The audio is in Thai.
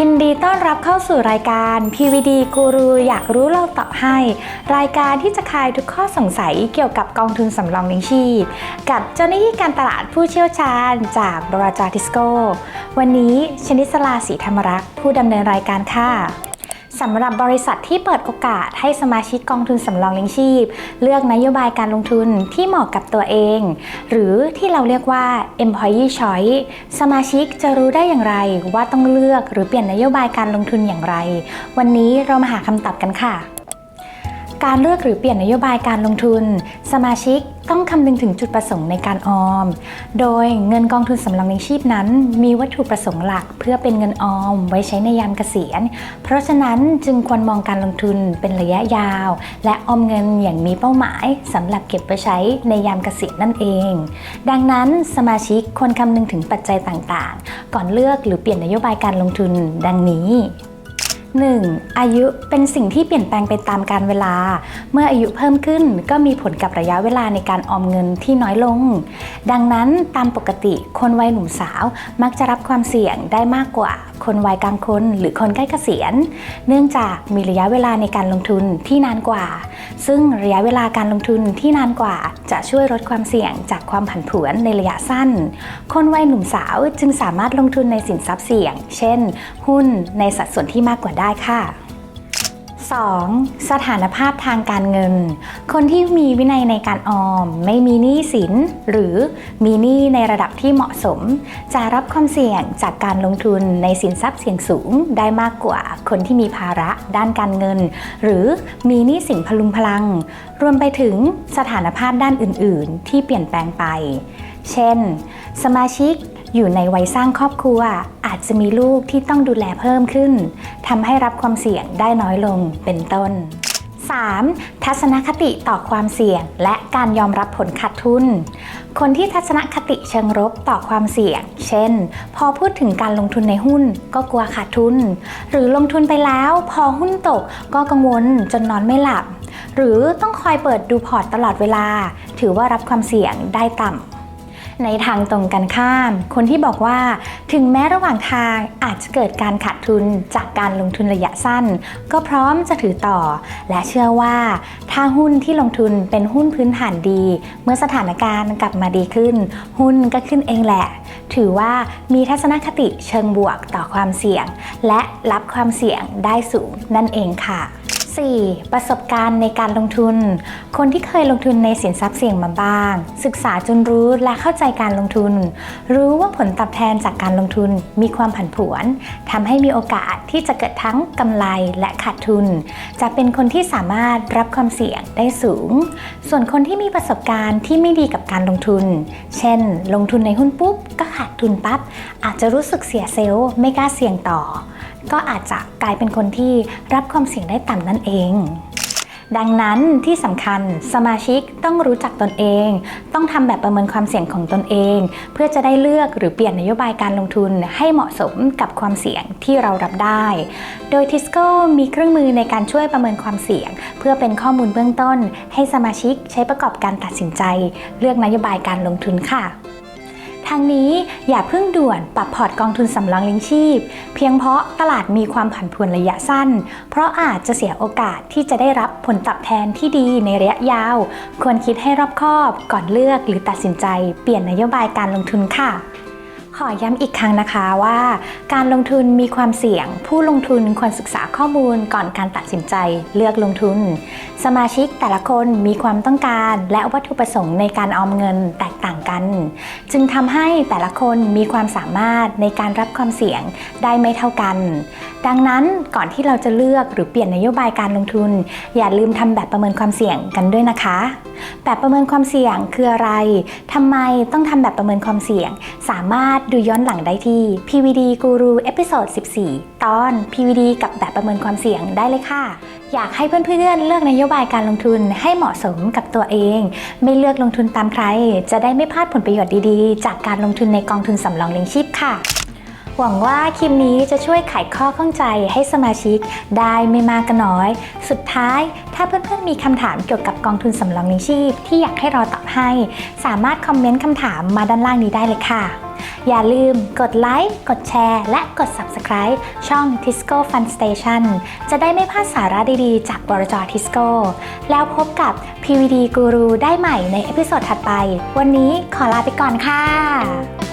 ยินดีต้อนรับเข้าสู่รายการ PVD กูรูอยากรู้เราตอบให้ รายการที่จะคลายทุกข้อสงสัยเกี่ยวกับกองทุนสำรองเลี้ยงชีพ กับเจ้าหน้าที่การตลาดผู้เชี่ยวชาญจากบราจาทิสโก วันนี้ชนิสลาศรีธรรมรักษ์ผู้ดำเนินรายการค่ะ สำหรับบริษัทที่เปิดโอกาสให้สมาชิกกองทุนสำรองเลี้ยงชีพ เลือกนโยบายการลงทุนที่เหมาะกับตัวเอง หรือที่เราเรียกว่า employee choice สมาชิกจะรู้ได้อย่างไร ว่าต้องเลือกหรือเปลี่ยนนโยบายการลงทุนอย่างไร วันนี้เรามาหาคำตอบกันค่ะการเลือกหรือเปลี่ยนนโยบายการลงทุน สมาชิก ต้องคำนึงถึงจุดประสงค์ในการออม โดยเงินกองทุนสำรองเลี้ยงชีพนั้น มีวัตถุประสงค์หลักเพื่อเป็นเงินออมไว้ใช้ในยามเกษียณ เพราะฉะนั้นจึงควรมองการลงทุนเป็นระยะยาว และออมเงินอย่างมีเป้าหมายสำหรับเก็บไว้ใช้ในยามเกษียณนั่นเอง ดังนั้นสมาชิกควรคำนึงถึงปัจจัยต่างๆ ก่อนเลือกหรือเปลี่ยนนโยบายการลงทุนดังนี้ 1. อายุเป็นสิ่งที่เปลี่ยนแปลงไปตามการเวลา เมื่ออายุเพิ่มขึ้นก็มีผลกับระยะเวลาในการออมเงินที่น้อยลง ดังนั้นตามปกติคนวัยหนุ่มสาวมักจะรับความเสี่ยงได้มากกว่าคนวัยกลางคนหรือคนใกล้เกษียณ เนื่องจากมีระยะเวลาในการลงทุนที่นานกว่า ซึ่งระยะเวลาการลงทุนที่นานกว่า จะช่วยลดความเสี่ยงจากความผันผวนในระยะสั้น คนวัยหนุ่มสาวจึงสามารถลงทุนในสินทรัพย์เสี่ยง เช่น หุ้นในสัดส่วนที่มากกว่าได้ค่ะ 2. สถานภาพทางการเงิน คนที่มีวินัยในการออม ไม่มีหนี้สิน หรือมีหนี้ในระดับที่เหมาะสม จะรับความเสี่ยงจากการลงทุนในสินทรัพย์เสี่ยงสูงได้มากกว่าคนที่มีภาระด้านการเงิน หรือมีหนี้สินพลุงพลัง รวมไปถึงสถานภาพด้านอื่น ๆ ที่เปลี่ยนแปลงไป เช่น สมาชิก อยู่ในวัยสร้างครอบครัว อาจจะมีลูกที่ต้องดูแลเพิ่มขึ้นทำให้รับความเสี่ยงได้น้อยลงเป็นต้น 3. ทัศนคติต่อความเสี่ยง และการยอมรับผลขาดทุน คนที่ทัศนคติเชิงลบต่อความเสี่ยง เช่น พอพูดถึงการลงทุนในหุ้นก็กลัวขาดทุน หรือลงทุนไปแล้วพอหุ้นตกก็กังวลจนนอนไม่หลับ หรือต้องคอยเปิดดูพอร์ตตลอดเวลา ถือว่ารับความเสี่ยงได้ต่ำ ในทางตรงกันข้าม คนที่บอกว่าถึงแม้ระหว่างทางอาจจะเกิดการขาดทุนจากการลงทุนระยะสั้น ก็พร้อมจะถือต่อ และเชื่อว่า ถ้าหุ้นที่ลงทุนเป็นหุ้นพื้นฐานดี เมื่อสถานการณ์กลับมาดีขึ้น หุ้นก็ขึ้นเองแหละ ถือว่ามีทัศนคติเชิงบวกต่อความเสี่ยง และรับความเสี่ยงได้สูงนั่นเองค่ะ 4. ประสบการณ์ในการลงทุน คนที่เคยลงทุนในสินทรัพย์เสี่ยงมาบ้าง ศึกษาจนรู้และเข้าใจการลงทุน รู้ว่าผลตอบแทนจากการลงทุนมีความผันผวนทำให้มีโอกาสที่จะเกิดทั้งกำไรและขาดทุน จะเป็นคนที่สามารถรับความเสี่ยงได้สูง ส่วนคนที่มีประสบการณ์ที่ไม่ดีกับการลงทุน เช่น ลงทุนในหุ้นปุ๊บก็ขาดทุนปั๊บอาจจะรู้สึกเสียเซลล์ไม่กล้าเสี่ยงต่อ ก็อาจจะกลายเป็นคนที่รับความเสี่ยงได้ต่ำนั่นเอง ดังนั้นที่สำคัญสมาชิกต้องรู้จักตนเอง ต้องทำแบบประเมินความเสี่ยงของตนเอง เพื่อจะได้เลือกหรือเปลี่ยนนโยบายการลงทุนให้เหมาะสมกับความเสี่ยงที่เรารับได้ โดยทิสโก้มีเครื่องมือในการช่วยประเมินความเสี่ยง เพื่อเป็นข้อมูลเบื้องต้น ให้สมาชิกใช้ประกอบการตัดสินใจ เลือกนโยบายการลงทุนค่ะ ทางนี้อย่าเพิ่งด่วนปรับพอร์ตกองทุนสำรองเลี้ยงชีพ เพียงเพราะตลาดมีความผันผวนระยะสั้น เพราะอาจจะเสียโอกาสที่จะได้รับผลตอบแทนที่ดีในระยะยาว ควรคิดให้รอบคอบก่อนเลือกหรือตัดสินใจ เปลี่ยนนโยบายการลงทุนค่ะ ขอย้ำอีกครั้งนะคะว่า การลงทุนมีความเสี่ยง ผู้ลงทุนควรศึกษาข้อมูลก่อนการตัดสินใจเลือกลงทุน สมาชิกแต่ละคนมีความต้องการและวัตถุประสงค์ในการออมเงินแตกต่างกัน จึงทำให้แต่ละคนมีความสามารถในการรับความเสี่ยงได้ไม่เท่ากัน ดังนั้นก่อนที่เราจะเลือกหรือเปลี่ยนนโยบายการลงทุน อย่าลืมทำแบบประเมินความเสี่ยงกันด้วยนะคะ แบบประเมินความเสี่ยงคืออะไรทำไมต้องทำแบบประเมินความเสี่ยง สามารถดูย้อนหลังได้ที่ PVD Guru เอพิโซด14 ตอน PVD กับแบบประเมินความเสี่ยงได้เลยค่ะ อยากให้เพื่อนๆเลือกนโยบายการลงทุนให้เหมาะสมกับตัวเอง ไม่เลือกลงทุนตามใคร จะได้ไม่พลาดผลประโยชน์ดีๆ จากการลงทุนในกองทุนสำรองเลี้ยงชีพค่ะหวังว่าคลิปนี้จะช่วยไขข้อข้องใจให้สมาชิกได้ไม่มากก็น้อย สุดท้ายถ้าเพื่อนๆมีคำถามเกี่ยวกับกองทุนสำรองเลี้ยงชีพที่อยากให้เราตอบให้ สามารถคอมเมนต์คำถามมาด้านล่างนี้ได้เลยค่ะ อย่าลืมกดไลค์ กดแชร์ และกด Subscribe ช่อง Tisco Fun Station จะได้ไม่พลาดสาระดีๆ จากบรจอ Tisco แล้วพบกับ PVD Guru ได้ใหม่ในเอพิโซดถัดไป วันนี้ขอลาไปก่อนค่ะ